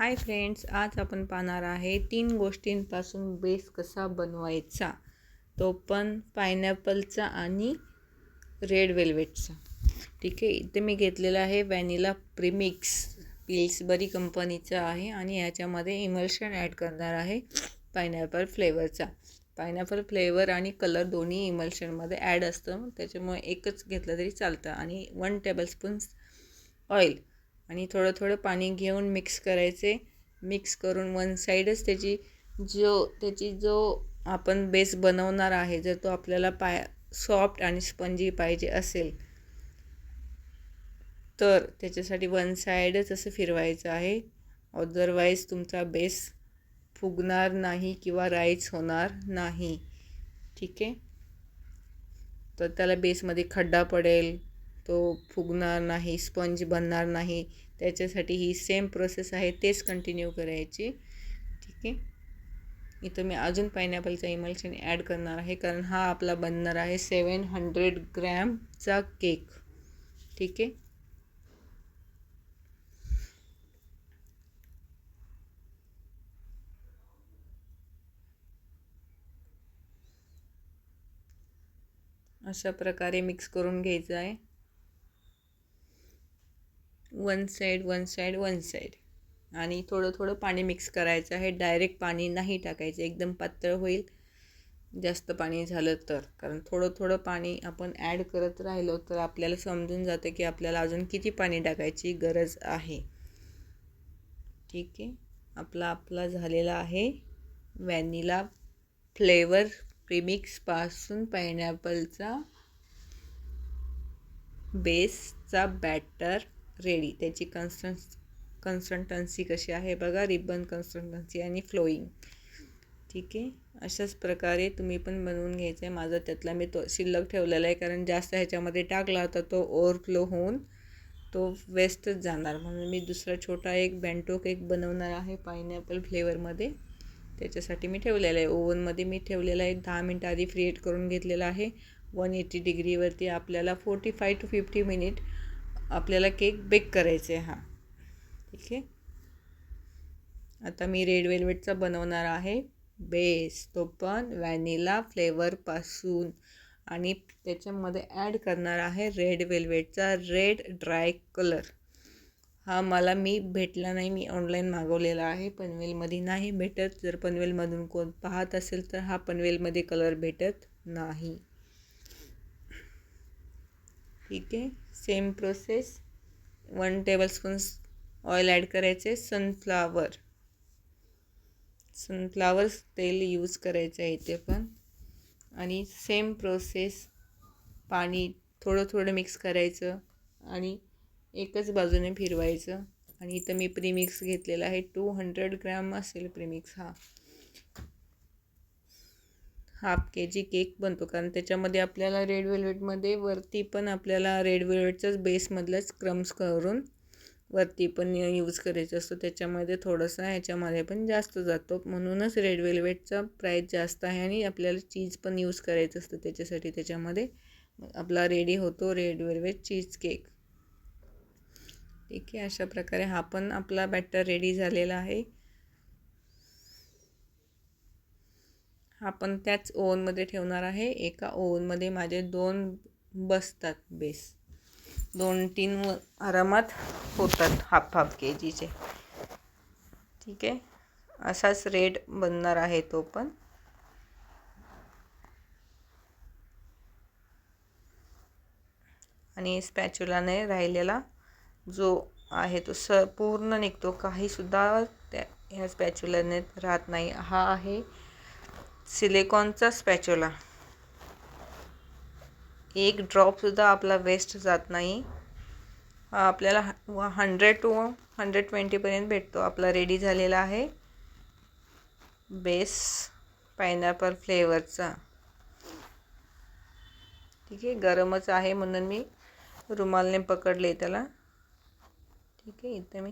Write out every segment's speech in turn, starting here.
Hi friends आज आपण पाहणार आहे तीन गोष्टींपासून बेस कसा बनवायचा? तो पण पायनॅपलचा आणि रेड वेल्वेटचा. ठीक आहे इथे मी घेतलेला आहे व्हॅनिला प्रिमिक्स पिल्सबरी कंपनीचा आहे आणि याच्यामध्ये इमल्शन ॲड करणार आहे पायनॅपल फ्लेवरचा. पायनॅपल फ्लेवर आणि कलर दोन्ही इमल्शनमध्ये ॲड असतं त्याच्यामुळे एकच घेतलं तरी चालतं. आणि वन टेबलस्पून ऑइल. आणि थोडं थोडं पाणी घेऊन मिक्स करायचे. मिक्स करून वन साईडच त्याची जो त्याची जो आपण बेस बनवणार आहे जर तो आपल्याला पाय सॉफ्ट आणि स्पंजी पाहिजे असेल तर त्याच्यासाठी वन साईडच असं फिरवायचं आहे. अदरवाईज तुमचा बेस फुगणार नाही किंवा राईस होणार नाही. ठीक आहे? तर त्याला बेसमध्ये खड्डा पडेल. तो फुगणार नाही स्पंज बनणार नाही. त्याच्यासाठी ही सेम प्रोसेस आहे तेच कंटिन्यू करायची. ठीक आहे? इथं मी अजून पायनॅपलचा इमल्शन ॲड करणार आहे कारण हा आपला बनणार आहे सेवन हंड्रेड ग्रॅमचा केक ठीक आहे? अशा प्रकारे मिक्स करून घ्यायचं आहे. One side one side one side आणि थोडं थोडं पाणी मिक्स करायचं आहे. डायरेक्ट पाणी नाही टाकायचं. एकदम पातळ होईल. जास्त पाणी झालं तर. कारण थोडं थोडं पाणी आपण ॲड करत राहिलो तर आपल्याला समजून जातं की आपल्याला अजून किती पाणी टाकायची गरज आहे. ठीक आहे. आपला आपला झालेला आहे व्हॅनिला फ्लेवर प्रिमिक्सपासून पायनॅपलचा बेसचा बॅटर रेडी त्याची कन्स्टन्स कन्सल्टन्सी कशी आहे बघा. रिबन कन्सल्टन्सी आणि फ्लोईंग ठीक आहे? अशाच प्रकारे तुम्ही पण बनवून घ्यायचं आहे. माझा त्यातला मी तो शिल्लक ठेवलेला आहे. कारण जास्त ह्याच्यामध्ये टाकला तर तो ओव्हरफ्लो होऊन तो वेस्टच जाणार. म्हणून मी दुसरा छोटा एक बँटो केक बनवणार आहे पायनॅपल फ्लेवरमध्ये त्याच्यासाठी मी ठेवलेला आहे. ओव्हनमध्ये मी ठेवलेला आहे. दहा मिनटं आधी फ्रीएट करून घेतलेला आहे. वन एटी डिग्रीवरती आपल्याला forty five two fifty minute आपल्याला केक बेक करायचे आहे हा. ठीक आहे? आता मी रेड वेल्वेटचा बनवणार आहे. बेस तो पण व्हॅनिला फ्लेवरपासून. आणि त्याच्यामध्ये ॲड करणार आहे रेड वेल्वेटचा रेड ड्राय कलर. हा मला मी भेटला नाही मी ऑनलाईन मागवलेला आहे. पनवेलमध्ये नाही भेटत. जर पनवेलमधून कोण पाहत असेल तर हा पनवेलमध्ये कलर भेटत नाही. ठीक आहे. Same process one tablespoon oil add करायचे सनफ्लावर सनफ्लावर तेल यूज करायचं आहे इथे पण. आणि सेम प्रोसेस पाणी थोडं थोडं मिक्स करायचं. आणि एकच बाजूने फिरवायचं. आणि इथं मी प्रीमिक्स घेतलेला आहे. टू हंड्रेड ग्रॅम असेल प्रीमिक्स हा. हाफ के जी केक बनतो. कारण त्याच्यामध्ये आपल्याला रेड वेल्वेटमध्ये वरती पण आपल्याला रेड वेल्वेटच्याच बेसमधल्याच क्रम्स करून वरती पण यूज करायचं असतो. त्याच्यामध्ये थोडंसं ह्याच्यामध्ये पण जास्त जातो. म्हणूनच रेड वेल्वेटचा प्राईस जास्त आहे आणि आपल्याला चीज पण यूज करायचं असतं त्याच्यासाठी त्याच्यामध्ये. आपला रेडी होतो रेड वेल्वेट चीज केक ठीक आहे अशा प्रकारे हा पण आपला बॅटर रेडी झालेला आहे. आपण त्याच ओव्हनमध्ये ठेवणार आहे. एका ओव्हनमध्ये माझे दोन बसतात बेस. दोन तीन आरामात होतात हाफ हाफ के जीचे ठीक आहे? असाच रेट बनणार आहे तो पण. आणि स्पॅच्युलाने राहिलेला जो आहे तो स पूर्ण निघतो. काहीसुद्धा त्या ह्या स्पॅच्युलाने राहत नाही. हा आहे सिलिकॉनचा स्पॅच्युला. एक ड्रॉपसुद्धा आपला वेस्ट जात नाही. हा आपल्याला हंड्रेड टू हंड्रेड ट्वेंटीपर्यंत भेटतो. आपला रेडी झालेला आहे. बेस पायनॅपल फ्लेवरचा. ठीक आहे गरमच आहे म्हणून मी रुमालने पकडले त्याला. ठीक आहे इथे मी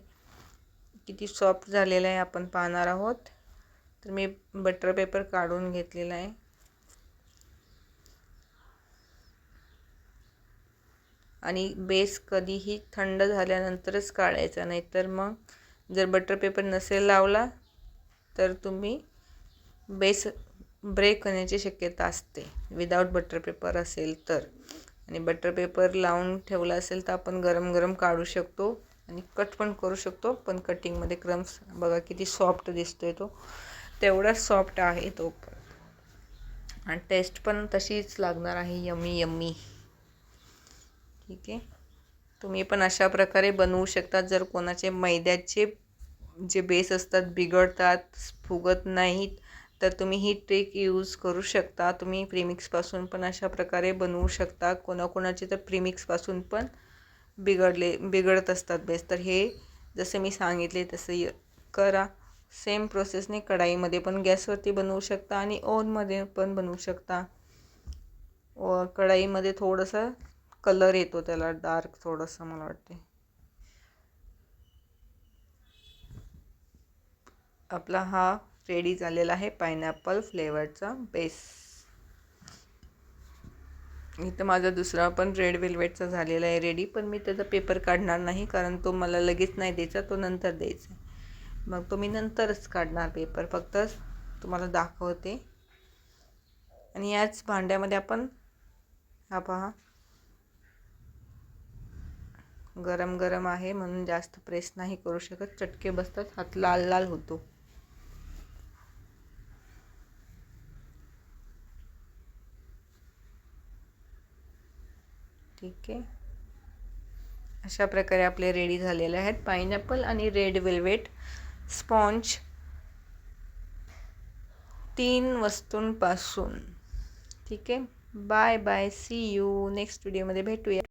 किती सॉफ्ट झालेलं आहे आपण पाहणार आहोत. तर मी बटर पेपर काढून घेतलेला आहे. आणि बेस कधीही थंड झाल्यानंतरच काढायचा नाही तर मग जर बटर पेपर नसेल लावला तर तुम्ही बेस ब्रेक होण्याची शक्यता असते. विदाऊट बटर पेपर असेल तर. आणि बटर पेपर लावून ठेवला असेल तर आपण गरम गरम काढू शकतो आणि कट पण करू शकतो पण कटिंगमध्ये क्रम्स बघा किती सॉफ्ट दिसतोय तो. तेवढा सॉफ्ट आहे तो पण. आणि टेस्ट पण तशीच लागणार आहे यम्मी यम्मी ठीक आहे? तुम्ही पण अशा प्रकारे बनवू शकता. जर कोणाचे मैद्याचे जे बेस असतात बिघडतात फुगत नाहीत तर तुम्ही ही ट्रिक यूज करू शकता. तुम्ही प्रीमिक्सपासून पण अशा प्रकारे बनवू शकता. कोणाकोणाचे तर प्रीमिक्सपासून पण बिघडले बिघडत असतात बेस तर हे जसे मी सांगितले तसं य करा. सेम प्रोसेसने कढाईमध्ये पण गॅसवरती बनवू शकता आणि ओव्हनमध्ये पण बनवू शकता. व कढाईमध्ये थोडंसं कलर येतो त्याला डार्क थोडंसं मला वाटते. आपला हा रेडी झालेला आहे पायनॅपल फ्लेवरचा बेस. इथं माझा दुसरा पण रेड वेल्वेटचा झालेला आहे रेडी पण मी त्याचा पेपर काढणार नाही कारण तो मला लगेच नाही द्यायचा तो नंतर द्यायचा मग तुम्ही नंतरच काढणार पेपर. फक्त तुम्हाला दाखवते. आणि याच भांड्यामध्ये आपण हा पहा. गरम गरम आहे म्हणून जास्त प्रेस नाही करू शकत. चटके बसतात. हात लाल लाल होतो. ठीक आहे. अशा प्रकारे आपले रेडी झालेले आहेत. पायनॅपल आणि रेड वेल्वेट. स्पॉन्ज तीन वस्तूंपासून. ठीक आहे? Bye bye see you next व्हिडिओमध्ये भेटूया.